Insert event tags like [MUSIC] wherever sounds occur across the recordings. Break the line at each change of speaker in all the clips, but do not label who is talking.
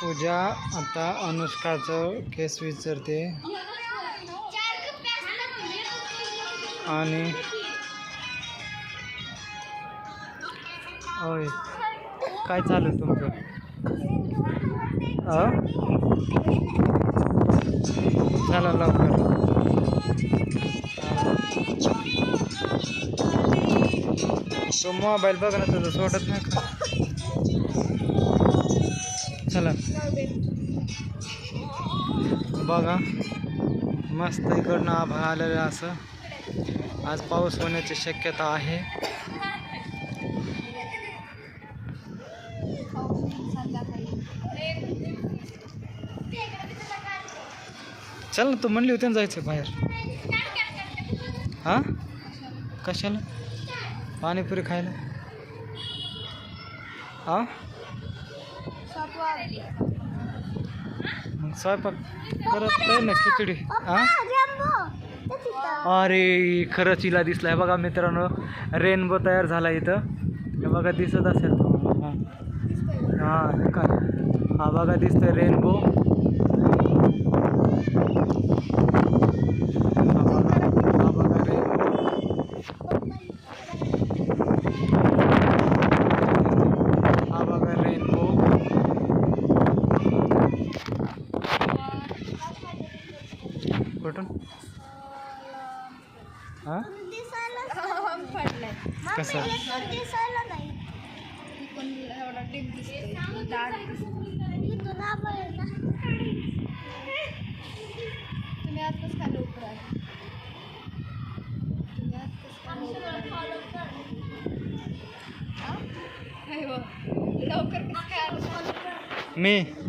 पूजा आता अनुष्काचं केस विचारते आणि होय काय चालू तुमचं? अ? चला लवकर. तो मोबाईल बघ ना तुझं सोडत नाही का? चला. बघा मस्त इकडनं आभा आलेलं असं. आज पाऊस होण्याची शक्यता आहे. चल ना तू म्हणली होती ना जायचं बाहेर. हां? कशाला? पाणीपुरी खायला. हां? मग स्वयंपाक करत नाही ना खिचडी हां? अरे खरंच हिला दिसलाय. बघा मित्रांनो रेनबो तयार झाला इथं. हे बघा दिसत असेल हां. हां काय? हा बघा दिसतोय रेनबो हा बघा हा बघा रेनबो हा बघा रेनबो कुठून हां? कसं?
तुम्ही काय लवकर लवकर काय
मी?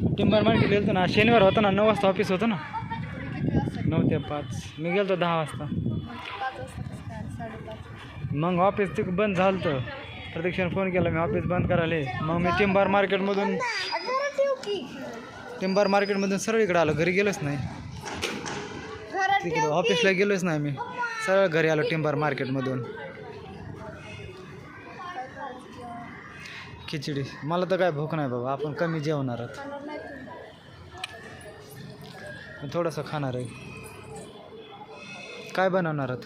टिंबर मार्केट गेलतो ना शनिवार होता ना नऊ वाजता ऑफिस होतं ना. नऊ ते पाच. मी गेलो दहा वाजता. मग ऑफिस तिक बंद झालं तर प्रतीक्षाने फोन केला मी ऑफिस बंद करायला. मग मी टिंबार मार्केटमधून
टिंबर
टिंबार मार्केटमधून सरळ इकडे आलो. घरी गेलोच नाही. तिकडे ऑफिसला गेलोच नाही मी. सरळ घरी आलो टिंबार मार्केटमधून खिचडी. मला तर काय भूक नाही बाबा. आपण कमी जेवणार आहोत
खाणार नाही तुम्ही
मी थोडंसं खाणार आहे. काय बनवणार आहात.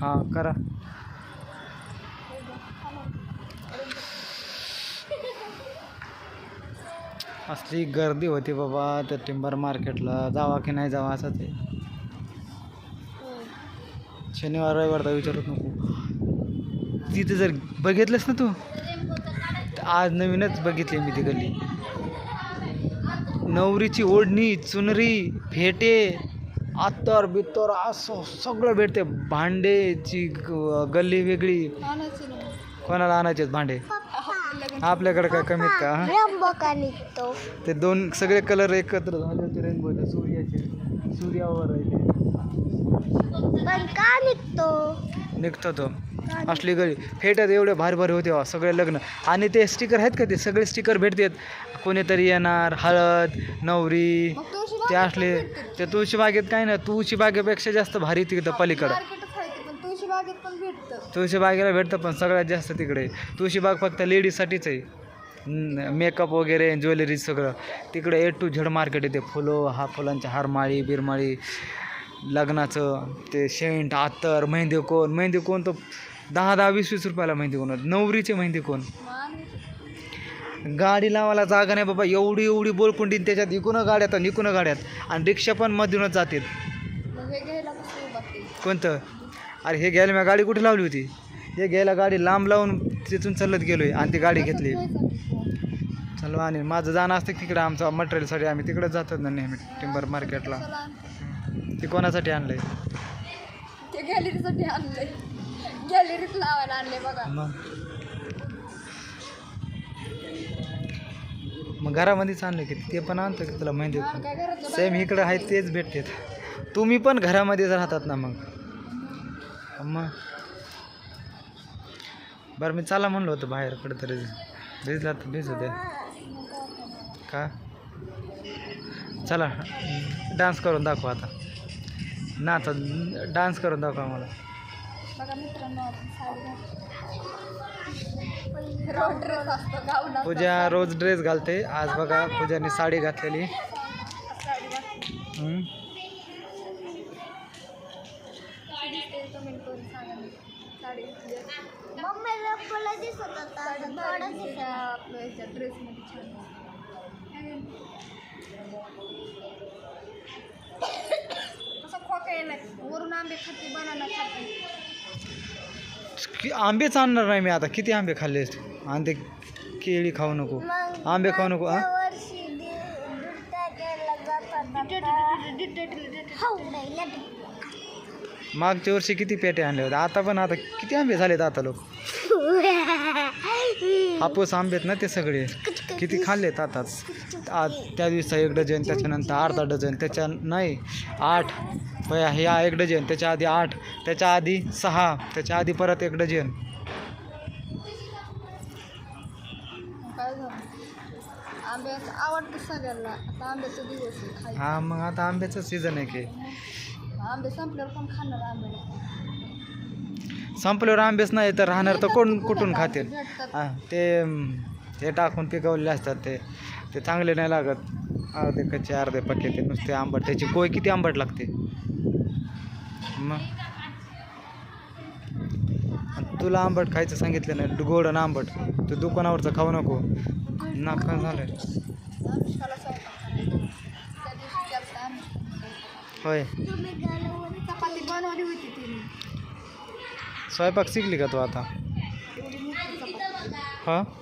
हां करा. असली गर्दी होती बाबा त्या टिंबर मार्केटला. जावा की नाही जावा असं ते. शनिवार रविवार तर विचारत नको. तिथे जर बघितलंस ना तू आज नवीनच बघितली मी ती गल्ली. नवरीची ओढणी चुनरी फेटे आत्तर बित्तर असं सगळं भेटते. भांडेची गल्ली वेगळी. कोणाला आणायचे भांडे? आपल्याकडे काय कमीत का? ते दोन सगळे कलर एकत्र झाले होते रेनबोचे सूर्याचे. सूर्यावर
निघतो?
निघतो तो. असली गळी फेटत एवढे भारी भारी होते वा सगळे लग्न. आणि ते स्टिकर आहेत का ते? सगळे स्टिकर भेटतात. कोणीतरी येणार हळद नवरी ते असले ते तुळशी बागेत काय ना तुळशी बागेपेक्षा जास्त भारी तिकडं पलीकडं.
तुळशी
बागेला भेटतं पण सगळ्यात जास्त तिकडे. तुळशी बाग फक्त लेडीजसाठीच आहे. मेकअप वगैरे ज्वेलरी सगळं. तिकडे ए टू झेड मार्केट येते फुलं हा फुलांच्या हारमाळी बिरमाळी. लग्नाचं ते शेंट आत्तर मेहंदी कोण? मेहंदी कोण तो दहा दहा वीस वीस रुपयाला मेहंदी कोण नवरीचे मेहंदी कोण? गाडी लावायला जागा नाही बाबा एवढी एवढी बोलकुंडी त्याच्यात इकून गाड्यात आणि इकून गाड्यात आणि रिक्षा पण मधूनच
जातील.
कोणतं? अरे हे घ्यायला मी गाडी कुठे लावली होती? हे घ्यायला गाडी लांब लावून तिथून चालत गेलो आहे आणि ती गाडी घेतली. चलो आणि माझं जाणं असतं तिकडे आमचं मटेरियलसाठी आम्ही तिकडे जातो ना नेहमी टिंबर मार्केटला ते कोणासाठी आणलंय?
ते गॅलरीसाठी आणलंय. गॅलरीत लावायला आणले बघा.
मग? मग घरामध्येच आणलं की? ते पण आणतो की तुला माहिती
काय घरातलं
सेम इकडं आहे तेच भेटतात तुम्ही पण घरामध्येच राहतात ना मग? मग? बरं मी चला म्हणलो होतं बाहेर कुठेतरी. भिजला तर भिजू द्या का? चला डान्स करून दाखवा आता. नाचा डान्स करून दाखवा मला
बघा मित्रांनो आपण साडी घातली. रोड ड्रेस असतो गाऊन असतो.
पूजा रोज ड्रेस घालते आज बघा पूजाने साडी घातलेली
साडी घातली.
हम्म.
कशी दिसते कमेंट करून सांगा ना. साडी घातली आहे. साडी भारी दिसते. आपलं ह्याच्या ड्रेसमध्ये छान कसं खोका येणार वरून आंबे खाते बनाना खाते.
कि- आंबेच आणणार नाही मी आता. किती आंबे खाल्ले आंबे केळी खाऊ नको. आंबे खाऊ नको हा? मागच्या वर्षी किती पेटे आणले होते? आता पण आता किती आंबे झालेत आता लोक? [LAUGHS] हापूस आंबेत ना ते सगळे. किती खाल्लेत आताच आज त्या दिवसा एक डझन त्याच्यानंतर अर्धा डझन त्याच्या नाही आठ. पया ह्या एक डझन त्याच्या आधी आठ त्याच्या आधी सहा त्याच्या आधी परत एक डझन.
आवडतं सगळ्यांना. आता आंब्याचा दिवस
हा मग आता आंब्याचं सीझन आहे की?
आंबे संपल्यावर कोण खाणार आंबे?
संपल्यावर आंबेच नाही तर राहणार तर कोण कुठून खातील? ते हे टाकून पिकवलेले असतात ते. ते चांगले नाही लागत. अर्धे कच्चे अर्धे पक्के ते नुसते आंबट. त्याची कोय किती आंबट लागते? मग तुला आंबट खायचं सांगितलं नाही. गोड आणि आंबट. तू दुकानावरचं खाऊ नको. नाका झालं होय. स्वयंपाक शिकली का तू आता?
हां
हा?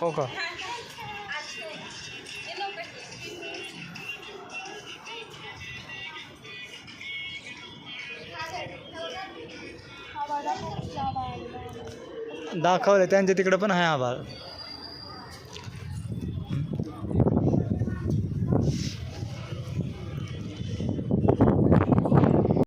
हो का? दाखवलं त्यांच्या तिकडं पण आहे आभाळ.